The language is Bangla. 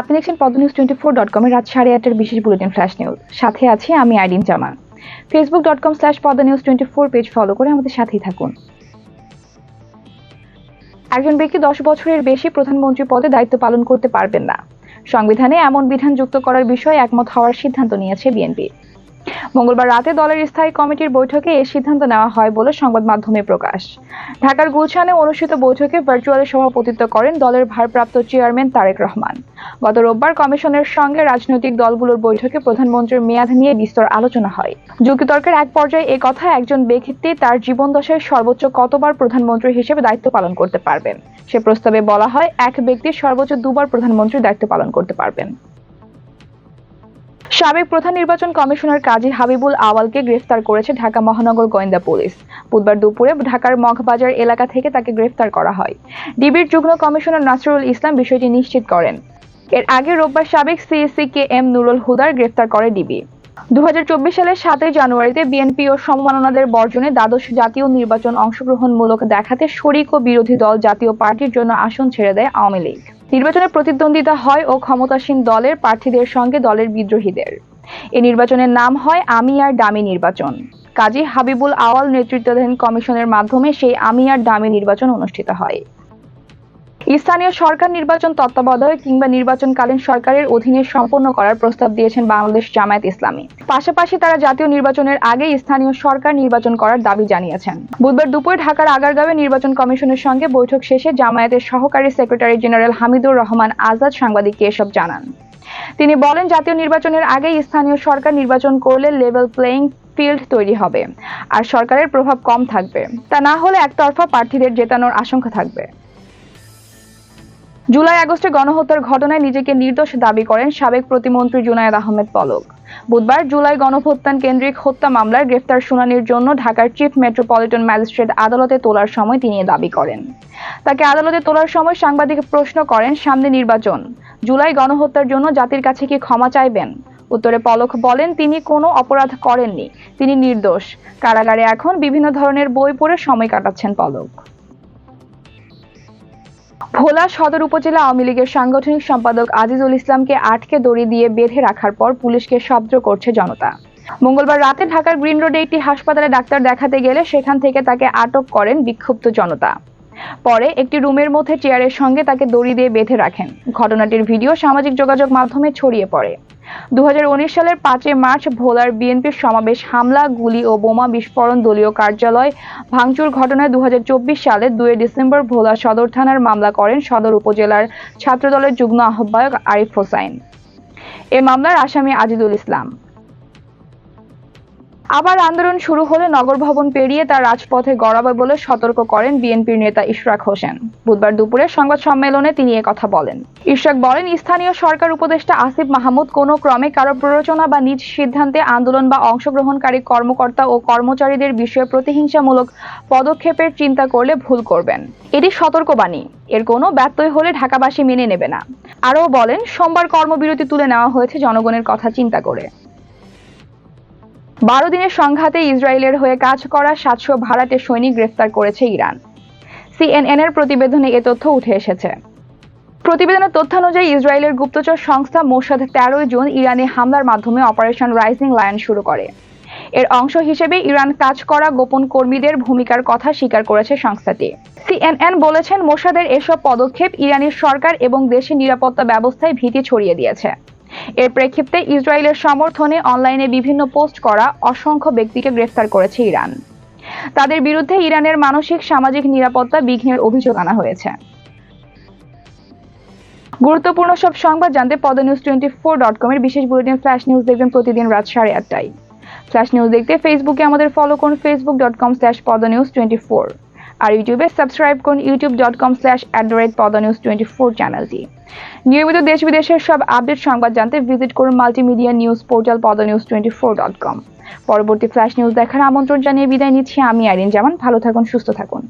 আপনি দেখছেন পদ্ম নিউজ টোয়েন্টি ফোর ডট কমের রাত সাড়ে আটটার বিশেষ বুলেটিন ফ্ল্যাশ নিউজ সাথে আছি আমি Aidin Zaman. Facebook dot com slash Padma news twenty four page follow করে আমাদের সাথেই থাকুন। একজন ব্যক্তি দশ বছরের বেশি প্রধানমন্ত্রী পদে দায়িত্ব পালন করতে পারবেন না। সংবিধানে এমন বিধান যুক্ত করার বিষয়ে একমত হওয়ার সিদ্ধান্ত নিয়েছে বিএনপি। মঙ্গলবার রাতে দলের স্থায়ী কমিটির বৈঠকে এই সিদ্ধান্ত নেওয়া হয় বলে সংবাদ মাধ্যমে প্রকাশ। ঢাকার গুলশানে অনুষ্ঠিত বৈঠকে ভার্চুয়ালি সভাপতিত্ব করেন দলের ভারপ্রাপ্ত চেয়ারম্যান তারেক রহমান। গত রোববার কমিশনের সঙ্গে রাজনৈতিক দলগুলোর বৈঠকে প্রধানমন্ত্রীর মেয়াদ নিয়ে বিস্তর আলোচনা হয়। যুক্তিতর্কের এক পর্যায়ে এ কথা একজন ব্যক্তি তার জীবন দশায় সর্বোচ্চ কতবার প্রধানমন্ত্রী হিসেবে দায়িত্ব পালন করতে পারবেন? সে প্রস্তাবে বলা হয়, এক ব্যক্তি সর্বোচ্চ দুবার প্রধানমন্ত্রীর দায়িত্ব পালন করতে পারবেন। সাবেক প্রধান নির্বাচন কমিশনার কাজী হাবিবুল আওয়ালকে গ্রেফতার করেছে ঢাকা মহানগর গোয়েন্দা পুলিশ। বুধবার দুপুরে ঢাকার মগবাজার এলাকা থেকে তাকে গ্রেফতার করা হয়। ডিবির যুগ্ম কমিশনার নাসরুল ইসলাম বিষয়টি নিশ্চিত করেন। এর আগে রোববার সাবেক সিএসসি কে এম নুরুল হুদার গ্রেফতার করে ডিবি। দু হাজার চব্বিশ সালের সাতই জানুয়ারিতে বিএনপি ও সমমাননাদের বর্জনে দ্বাদশ জাতীয় নির্বাচন অংশগ্রহণমূলক দেখাতে শরিক ও বিরোধী দল জাতীয় পার্টির জন্য আসন ছেড়ে দেয় আওয়ামী লীগ। নির্বাচনে প্রতিদ্বন্দ্বিতা হয় ও ক্ষমতাসীন দলের প্রার্থীদের সঙ্গে দলের বিদ্রোহীদের। এই নির্বাচনের নাম হয় আমি আর ডামি নির্বাচন। কাজী হাবিবুল আওয়াল নেতৃত্বাধীন কমিশনের মাধ্যমে সেই আমি আর ডামি নির্বাচন অনুষ্ঠিত হয়। স্থানীয় সরকার নির্বাচন তত্ত্বাবধায়ক কিংবা নির্বাচনকালীন সরকারের অধীনে সম্পন্ন করার প্রস্তাব দিয়েছেন বাংলাদেশ জামায়াত ইসলামী। পাশাপাশি তারা জাতীয় নির্বাচনের আগে স্থানীয় সরকার নির্বাচন করার দাবি জানিয়েছেন। বুধবার দুপুরে ঢাকার আগারগাঁওয়ে নির্বাচন কমিশনের সঙ্গে বৈঠক শেষে জামায়াতের সহকারী সেক্রেটারি জেনারেল হামিদুর রহমান আজাদ সাংবাদিককে এসব জানান। তিনি বলেন, জাতীয় নির্বাচনের আগেই স্থানীয় সরকার নির্বাচন করলে লেভেল প্লেয়িং ফিল্ড তৈরি হবে, আর সরকারের প্রভাব কম থাকবে। তা না হলে একতরফা প্রার্থীদের জেতানোর আশঙ্কা থাকবে। জুলাই আগস্টে গণহত্যার ঘটনায় নিজেকে নির্দোষ দাবি করেন সাবেক প্রতিমন্ত্রী জুনায়েদ আহমেদ পলক। বুধবার জুলাই গণভ্যুত্থান কেন্দ্রিক হত্যা মামলার গ্রেফতার শুনানির জন্য ঢাকার চিফ মেট্রোপলিটন ম্যাজিস্ট্রেট আদালতে তোলার সময় তিনি দাবি করেন। তাকে আদালতে তোলার সময় সাংবাদিক প্রশ্ন করেন, সামনে নির্বাচন, জুলাই গণহত্যার জন্য জাতির কাছে কি ক্ষমা চাইবেন? উত্তরে পলক বলেন, তিনি কোনো অপরাধ করেননি, তিনি নির্দোষ। কারাগারে এখন বিভিন্ন ধরনের বই পড়ে সময় কাটাচ্ছেন পলক। ভোলা সদর উপজেলা আওয়ামী লীগের সাংগঠনিক সম্পাদক আজিজুল ইসলামকে আটকে দড়ি দিয়ে বেঁধে রাখার পর পুলিশকে শব্দ করছে জনতা। মঙ্গলবার রাতে ঢাকার গ্রিন রোডে একটি হাসপাতালে ডাক্তার দেখাতে গেলে সেখান থেকে তাকে আটক করেন বিক্ষুব্ধ জনতা। পরে একটি রুমের মধ্যে চেয়ারের সঙ্গে তাকে দড়ি দিয়ে বেঁধে রাখেন। ঘটনাটির ভিডিও সামাজিক যোগাযোগ মাধ্যমে ছড়িয়ে পড়ে। দু সালের পাঁচই মার্চ ভোলার বিএনপির সমাবেশ, হামলা, গুলি ও বোমা বিস্ফোরণ দলীয় কার্যালয় ভাঙচুর ঘটনায় দু হাজার চব্বিশ সালে দুই ডিসেম্বর ভোলা সদর থানার মামলা করেন সদর উপজেলার ছাত্রদলের যুগ্ম আহ্বায়ক আরিফ হোসাইন। এ মামলার আসামি আজিদুল ইসলাম। আবার আন্দোলন শুরু হলে নগর ভবন পেরিয়ে তার রাজপথে গড়াবে বলে সতর্ক করেন বিএনপির নেতা ইশরাক হোসেন। বুধবার দুপুরে সংবাদ সম্মেলনে তিনি কথা বলেন। ইশরাক বলেন, স্থানীয় সরকার উপদেষ্টা আসিফ মাহমুদ কোনো ক্রমে কারও প্ররোচনা বা নিজ সিদ্ধান্তে আন্দোলন বা অংশগ্রহণকারী কর্মকর্তা ও কর্মচারীদের বিষয়ে প্রতিহিংসামূলক পদক্ষেপের চিন্তা করলে ভুল করবেন। এটি সতর্কবাণী। এর কোনো ব্যত্যয় হলে ঢাকাবাসী মেনে নেবে না। আরও বলেন, সোমবার কর্মবিরতি তুলে নেওয়া হয়েছে জনগণের কথা চিন্তা করে। বারো দিনের সংঘাতে ইসরায়েলের হয়ে কাজ করা সাতশো ভাড়াটে সৈনিক গ্রেফতার করেছে ইরান। সিএনএন এর প্রতিবেদনে এ তথ্য উঠে এসেছে। প্রতিবেদনের তথ্যানুযায়ী ইসরায়েলের গুপ্তচর সংস্থা মোসাদ তেরোই জুন ইরানে হামলার মাধ্যমে অপারেশন রাইজিং লায়ন শুরু করে। এর অংশ হিসেবে ইরান কাজ করা গোপন কর্মীদের ভূমিকার কথা স্বীকার করেছে সংস্থাটি। সিএনএন বলেছেন মোসাদের এসব পদক্ষেপ ইরানের সরকার এবং দেশের নিরাপত্তা ব্যবস্থায় ভীতি ছড়িয়ে দিয়েছে। এর প্রেক্ষিতে ইসরায়েলের সমর্থনে অনলাইনে বিভিন্ন পোস্ট করা অসংখ্য ব্যক্তিকে গ্রেফতার করেছে ইরান। তাদের বিরুদ্ধে ইরানের মানসিক, সামাজিক নিরাপত্তা বিঘ্নের অভিযোগ আনা হয়েছে। গুরুত্বপূর্ণ সব সংবাদ জানতে পদ নিউজ টোয়েন্টি ফোর ডট কমের বিশেষ বুলেটিন ফ্ল্যাশ নিউজ দেখবেন প্রতিদিন রাত সাড়ে আটটায়। ফ্ল্যাশ নিউজ দেখতে ফেসবুকে আমাদের ফলো করুন Facebook dot com slash Padma news twenty four আর ইউটিউবে সাবস্ক্রাইব করুন YouTube dot com slash at the rate Padma news twenty four চ্যানেলটি নিয়মিত দেশ বিদেশের সব আপডেট সংবাদ জানতে ভিজিট করুন multimedia news portal Padma news twenty four dot com. পরবর্তী ফ্ল্যাশ নিউজ দেখার আমন্ত্রণ জানিয়ে বিদায় নিচ্ছি আমি আইরিন জামান। ভালো থাকুন, সুস্থ থাকুন।